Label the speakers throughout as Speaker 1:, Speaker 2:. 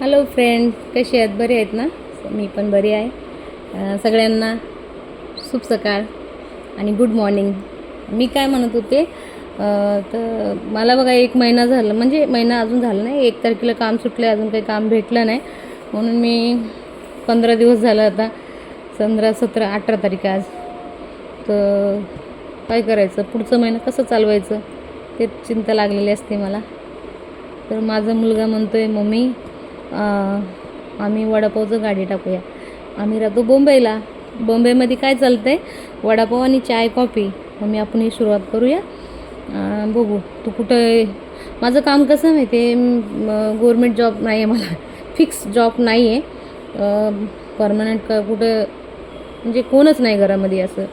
Speaker 1: Hello friend कशी आहेत? बरी आहेत ना? मी पण बरी आहे. सगळ्यांना शुभ सकाळ आणि गुड मॉर्निंग मी काय म्हणत होते तर मला बघा एक महिना झाला म्हणजे महिना अजून झाला नाही एक तारखेला काम सुटलं अजून काही काम भेटलं नाही. म्हणून मी पंधरा दिवस झालं आता पंधरा सतरा अठरा तारीख आज. तर काय करायचं? पुढचं महिना कसं चालवायचं? ते चिंता लागलेली असते मला. तर माझा मुलगा म्हणतो आहे मम्मी आम्ही वडापावचं गाडी टाकूया. आम्ही राहतो बोंबईला बॉम्बेमध्ये काय चालतं आहे वडापाव आणि चाय कॉफी. मी आपण ही सुरुवात करूया. बघू. तू कुठं माझं काम कसं माहिती आहे? गव्हर्मेंट जॉब नाही आहे मला. फिक्स जॉब नाही आहे परमनंट का कुठं म्हणजे कोणच नाही घरामध्ये असं.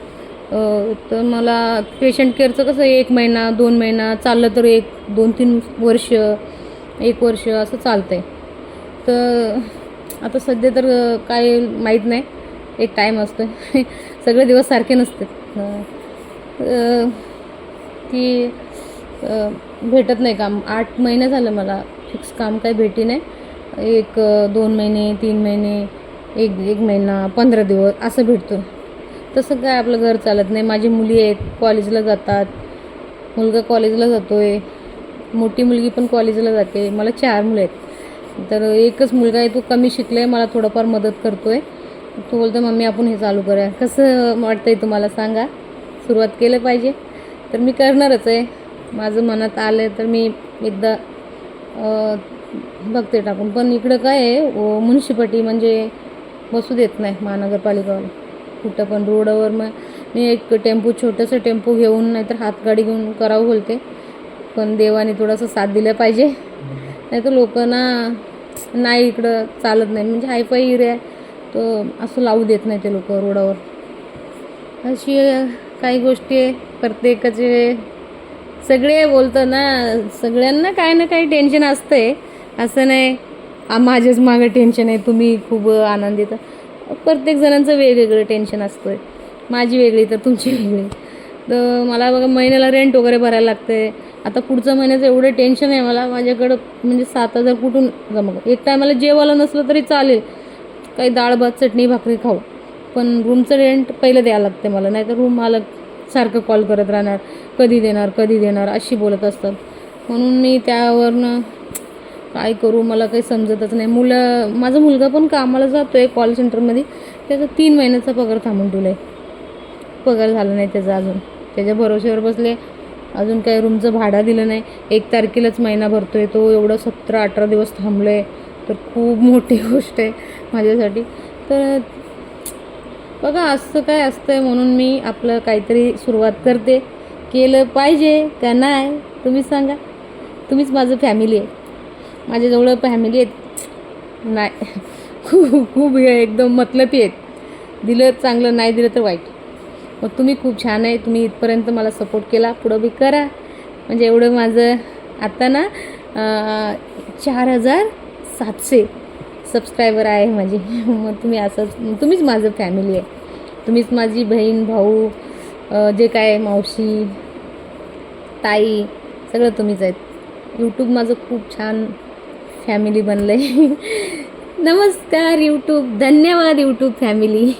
Speaker 1: तर मला पेशंट केअरचं कसं एक महिना दोन महिना चाललं तर एक दोन तीन वर्ष एक वर्ष असं चालतं आहे तर आता सध्या तर काय माहीत नाही. एक टाईम असतो सगळे दिवस सारखे नसते की भेटत नाही काम. आठ महिने झालं मला. फिक्स काम काही भेटी नाही. एक दोन महिने तीन महिने एक एक महिना पंधरा दिवस असं भेटतो तसं काय आपलं घर चालत नाही. माझी मुली आहेत कॉलेजला जातात. मुलगा कॉलेजला जातो आहे मोठी मुलगी पण कॉलेजला जाते. मला चार मुलं आहेत. तर एकच मुलगा आहे तो कमी शिकला आहे मला थोडंफार मदत करतो आहे तो बोलतो मम्मी आपण हे चालू करूया. कसं वाटतं आहे तुम्हाला? सांगा. सुरुवात केलं पाहिजे. तर मी करणारच आहे. माझं मनात आलं आहे तर मी एकदा बघते टाकून. पण इकडं काय आहे म्युन्सिपाल्टी म्हणजे बसू देत नाही महानगरपालिकावर कुठं पण रोडावर मग मी एक टेम्पो छोटंसं टेम्पो घेऊन नाहीतर हातगाडी घेऊन करावं बोलते. पण देवाने थोडंसं साथ दिलं पाहिजे. नाही तर लोकांना नाही इकडं चालत नाही. म्हणजे हायफाय एरिया तर तो असं लावू देत नाही ते लोक रोडावर. अशी काही गोष्टी आहे प्रत्येकाचे सगळे बोलतं ना सगळ्यांना काही ना काही टेन्शन असतंय. असं नाही माझ्याच मागं टेन्शन आहे तुम्ही खूप आनंदित. प्रत्येक जणांचं वेगवेगळं टेन्शन असतं आहे माझी वेगळी तर तुमची वेगळी. तर मला बघा महिन्याला रेंट वगैरे भरायला लागते आता पुढच्या महिन्याचं एवढं टेन्शन आहे मला. माझ्याकडं म्हणजे सात हजार कुठून जमा एक टायमाला जेवायला नसलं तरी चालेल. काही डाळ भात चटणी भाकरी खाऊ. पण रूमचं रेंट पहिलं द्यावं लागते मला. नाही तर रूम मालक सारखं कॉल करत राहणार. कधी देणार कधी देणार अशी बोलत असतात. म्हणून मी त्यावरनं काय करू मला काही समजतच नाही. मुलं माझा मुलगा पण कामाला जातो आहे कॉल सेंटरमध्ये त्याचा तीन महिन्याचा पगार थांबून ठेवला आहे पगार झाला नाही त्याचा अजून. त्याच्या भरोश्यावर बसले. अजून काही रूमचं भाडं दिलं नाही. एक तारखेलाच महिना भरतो आहे तो. एवढं सतरा अठरा दिवस थांबलो आहे तर खूप मोठी गोष्ट आहे माझ्यासाठी. तर बघा असं काय असतं आहे म्हणून मी आपलं काहीतरी सुरुवात करते. केलं पाहिजे का नाही तुम्ही सांगा. तुम्हीच माझं फॅमिली आहे. माझ्याजवळ फॅमिली आहेत. नाही. खूप खूप हे एकदम मतलबी आहेत. दिलं चांगलं नाही दिलं तर वाईट. मग तुम्ही खूप छान आहे तुम्ही इथपर्यंत मला सपोर्ट केला पुढं बी करा. म्हणजे एवढं माझं आता ना चार हजार सातशे सबस्क्रायबर आहे माझे. मग तुम्ही असंच तुम्हीच माझं फॅमिली आहे. तुम्हीच माझी बहीण भाऊ जे काय मावशी ताई सगळं तुम्हीच आहेत. यूट्यूब माझं खूप छान फॅमिली बनलं आहे नमस्कार यूट्यूब धन्यवाद यूट्यूब फॅमिली